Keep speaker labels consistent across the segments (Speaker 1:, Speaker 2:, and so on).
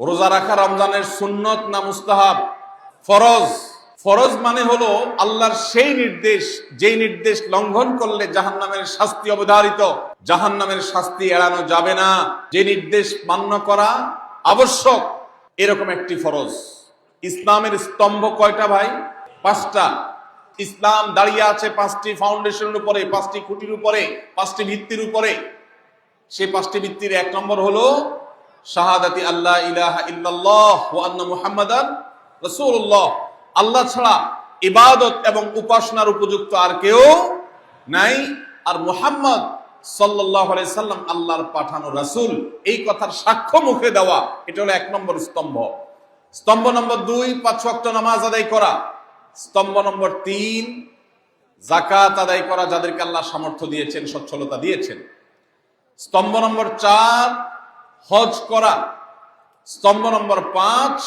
Speaker 1: রোজা রাখা রমজানের সুন্নত না মুস্তাহাব? ফরজ। ফরজ মানে হলো আল্লাহর সেই নির্দেশ, যেই নির্দেশ লঙ্ঘন করলে জাহান্নামের শাস্তি অবধারিত। জাহান্নামের শাস্তি এড়ানো যাবে না। যে নির্দেশ মান্য করা আবশ্যক, এরকম একটি ফরজ। ইসলামের স্তম্ভ কয়টা ভাই? পাঁচটা। ইসলাম দাঁড়িয়ে আছে পাঁচটি ফাউন্ডেশনের উপরে, পাঁচটি খুঁটির উপরে, পাঁচটি ভিত্তির উপরে। সেই পাঁচটি ভিত্তির এক নম্বর হলো শাহাদাতি আল্লাহ ইলাহা ইল্লাল্লাহ ওয়া আন্না মুহাম্মাদান রাসূলুল্লাহ। আল্লাহ ছাড়া ইবাদত এবং উপাসনার উপযুক্ত আর কেউ নাই। আর মুহাম্মদ সাল্লাল্লাহু আলাইহি সাল্লাম আল্লাহর পাঠানো রাসূল। এই কথার সাক্ষ্য মুখে দেওয়া, এটা হলো এক নম্বর স্তম্ভ। স্তম্ভ নম্বর দুই, পাঁচ ওয়াক্ত নামাজ আদায় করা। স্তম্ভ নম্বর তিন জাকাত আদায় করা, যাদেরকে আল্লাহ সামর্থ্য দিয়েছেন, সচ্ছলতা দিয়েছেন। স্তম্ভ নম্বর চার হজ করা। স্তম্ভ নম্বর পাঁচ,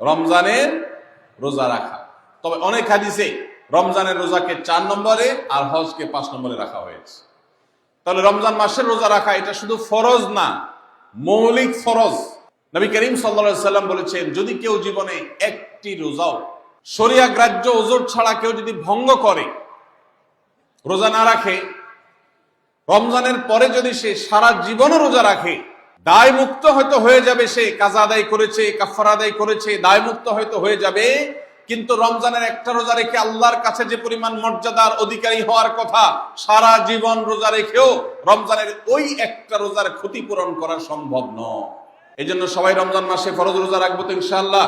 Speaker 1: রমজানের রোজা রাখা। তবে অনেক হাদিসে রমজানের রোজাকে চার নম্বরে আর হজকে পাঁচ নম্বরে রাখা হয়েছে। তাহলে রমজান মাসের রোজা রাখা এটা শুধু ফরজ না, মৌলিক ফরজ। নবী করিম সাল্লা সাল্লাম বলেছেন, যদি কেউ জীবনে একটি রোজাও, শরিয়া গ্রাহ্য ওজোর ছাড়া কেউ যদি ভঙ্গ করে, রোজা না রাখে, রমজানের পরে যদি সে সারা জীবনও রোজা রাখে দায় মুক্ত হয়তো হয়ে যাবে সে, কাজা আদায় করেছে কাফার আদায় করেছে দায় মুক্ত হয়তো হয়ে যাবে। কিন্তু রমজানের একটা রোজা রেখে আল্লাহর কাছে যে পরিমাণ মর্যাদার অধিকারী হওয়ার কথা, সারা জীবন রোজা রেখেও রমজানের ওই একটা রোজার ক্ষতিপূরণ করা সম্ভব নয়। এই জন্য সবাই রমজান মাসে ফরজ রোজা রাখব তো ইনশাআল্লাহ।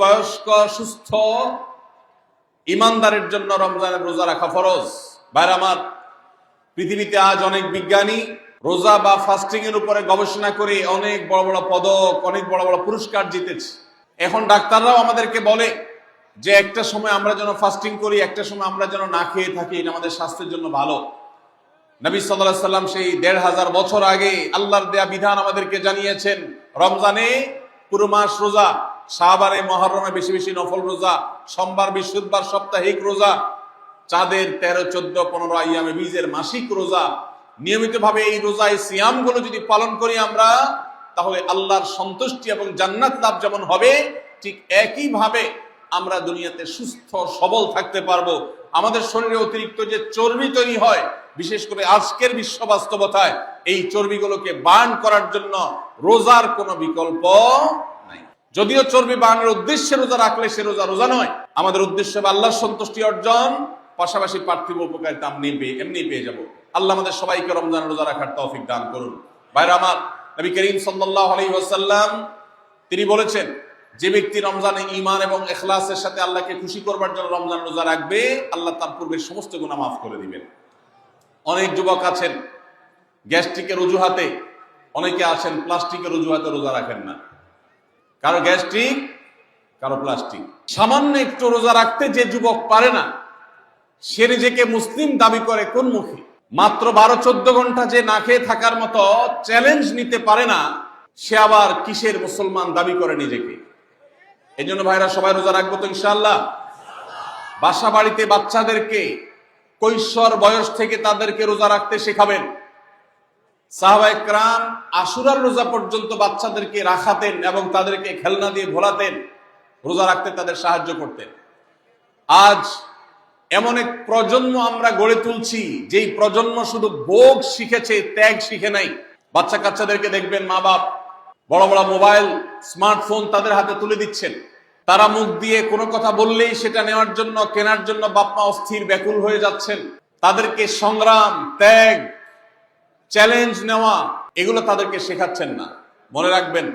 Speaker 1: বয়স্ক, সুস্থ, ইমানদারের জন্য রমজানের রোজা রাখা ফরজ। বাইরে আমার, পৃথিবীতে আজ অনেক বিজ্ঞানী রোজা বা ফাস্টিং এর উপরে গবেষণা করে অনেক বড় বড় পদক, অনেক বড় বড় পুরস্কার জিতেছে। এখন ডাক্তাররাও আমাদেরকে বলে যে একটা সময় আমরা যেন ফাস্টিং করি, একটা সময় আমরা যেন না খেয়ে থাকি, এটা আমাদের স্বাস্থ্যের জন্য ভালো। নবী সাল্লাহ সাল্লাম সেই দেড় হাজার বছর আগে আল্লাহর দেয়া বিধান আমাদেরকে জানিয়েছেন, রমজানে পুরো মাস রোজা শাহবারে মহরমে বেশি বেশি নফল রোজা, সোমবার, বৃহস্পতিবার, সাপ্তাহিক রোজা, চাঁদের তেরো, চোদ্দ, পনেরো আইয়ামে বীজের মাসিক রোজা নিয়মিতভাবে এই রোজায় সিয়ামগুলো যদি পালন করি আমরা, তাহলে আল্লাহর সন্তুষ্টি এবং জান্নাত লাভ যেমন হবে, ঠিক একইভাবে আমরা দুনিয়াতে সুস্থ, সবল থাকতে পারব। আমাদের শরীরে অতিরিক্ত যে চর্বি তৈরি হয়, বিশেষ করে আজকের বিশ্ব বাস্তবতায়, এই চর্বিগুলোকে বার্ন করার জন্য রোজার কোনো বিকল্প নাই। যদিও চর্বি বার্নের উদ্দেশ্যে রোজা রাখলে সে রোজা রোজা নয়, আমাদের উদ্দেশ্য আল্লাহর সন্তুষ্টি অর্জন পাশাপাশি পার্থিব উপকারিতা আমি পেয়ে এমনি পেয়ে যাব। আল্লাহ আমাদের সবাইকে রমজান রোজা রাখার তৌফিক দান করুন। বাইরে আমার, নবী করিম সাল্লাল্লাহু আলাইহি ওয়াসাল্লাম, তিনি বলেছেন, যে ব্যক্তি রমজানে ইমান এবং এখলাসের সাথে আল্লাহকে খুশি করবার জন্য রমজান রোজা রাখবে, আল্লাহ তার পূর্বের সমস্ত গুনাহ মাফ করে দিবেন। অনেক যুবক আছেন, গ্যাস্ট্রিকের অজুহাতে, অনেকে আছেন, প্লাস্টিকের অজুহাতে রোজা রাখেন না। কারও গ্যাস্ট্রিক, কারও প্লাস্টিক। সামান্য একটু রোজা রাখতে যে যুবক পারে না সে নিজেকে মুসলিম দাবি করে কোন মুখে? মাত্র বারো চোদ্দ ঘণ্টা যে না খেয়ে থাকার মতো চ্যালেঞ্জ নিতে পারে না, সে আবার কিসের মুসলমান দাবি করে নিজেকে? এই জন্য ভাইরা, সবাই রোজা রাখব তো ইনশাল্লাহ বাসা বাড়িতে বাচ্চাদেরকে কৈশোর বয়স থেকে তাদেরকে রোজা রাখতে শেখাবেন। সাহবাইকরাম আশুরার রোজা পর্যন্ত বাচ্চাদেরকে রাখাতেন এবং তাদেরকে খেলনা দিয়ে ভোলাতেন, রোজা রাখতে তাদের সাহায্য করতেন। আজ এমন এক প্রজন্ম আমরা গড়ে তুলছি, যেই প্রজন্ম শুধু ভোগ শিখেছে, ত্যাগ শিখে নাই। বাচ্চা কাচ্চাদেরকে দেখবেন মা বাপ বড় বড় মোবাইল, স্মার্টফোন তাদের হাতে তুলে দিচ্ছেন। তারা মুখ দিয়ে কোনো কথা বললেই সেটা নেওয়ার জন্য, কেনার জন্য বাপমা অস্থির, ব্যাকুল হয়ে যাচ্ছেন। তাদেরকে সংগ্রাম, ত্যাগ, চ্যালেঞ্জ নেওয়া, এগুলো তাদেরকে শেখাচ্ছেন না। মনে রাখবেন,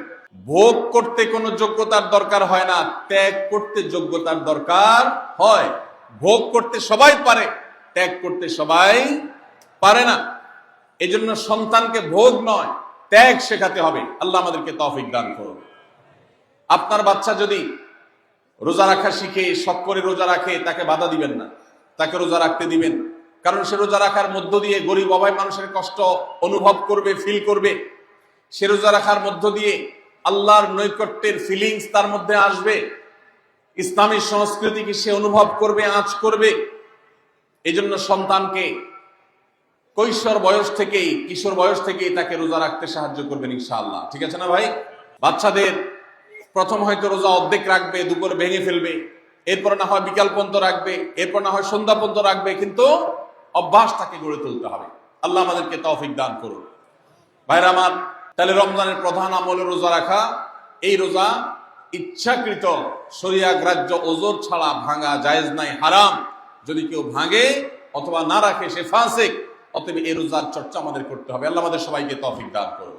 Speaker 1: ভোগ করতে কোনো যোগ্যতার দরকার হয় না, ত্যাগ করতে যোগ্যতার দরকার হয়। ভোগ করতে সবাই পারে, ত্যাগ করতে সবাই পারে না। এজন্য সন্তানকে ভোগ নয়, ত্যাগ শেখাতে হবে। আল্লাহ আমাদেরকে তৌফিক দান করুন। আপনার বাচ্চা যদি রোজা রাখা শিখে, শখ করে রোজা রাখে, তাকে বাধা দিবেন না। তাকে রোজা রাখতে দিবেন। কারণ সে রোজা রাখার মধ্য দিয়ে গরিব অভাব মানুষের কষ্ট অনুভব করবে ফিল করবে। সে রোজা রাখার মধ্য দিয়ে আল্লাহর নৈকট্যের ফিলিংস তার মধ্যে আসবে। ইসলামী সংস্কৃতিকে সে অনুভব করবে, আঁচ করবে। এজন্য সন্তানকে কৈশোর বয়স থেকেই, কিশোর বয়স থেকেই তাকে রোজা রাখতে সাহায্য করবেন ইনশাআল্লাহ। ঠিক আছে না ভাই? বাচ্চাদের প্রথম হয়তো রোজা অর্ধেক রাখবে, দুপুরে ভেঙে ফেলবে, এরপর না হয় বিকাল পর্যন্ত রাখবে, এরপর না হয় সন্ধ্যা পর্যন্ত রাখবে, কিন্তু অভ্যাস তাকে গড়ে তুলতে হবে। আল্লাহ আমাদেরকে তৌফিক দান করুন। ভাইরা আমার, তাহলে রমজানের প্রধান আমল রোজা রাখা। এই রোজা ইচ্ছাকৃত সরিয়া গ্রাহ্য ওজোর ছাড়া ভাঙা জায়েজ নাই, হারাম। যদি কেউ ভাঙে অথবা না রাখে, সে ফাঁসে অতএব এ রোজার চর্চা আমাদের করতে হবে। আল্লাহ আমাদের সবাইকে তফিক দান করুন।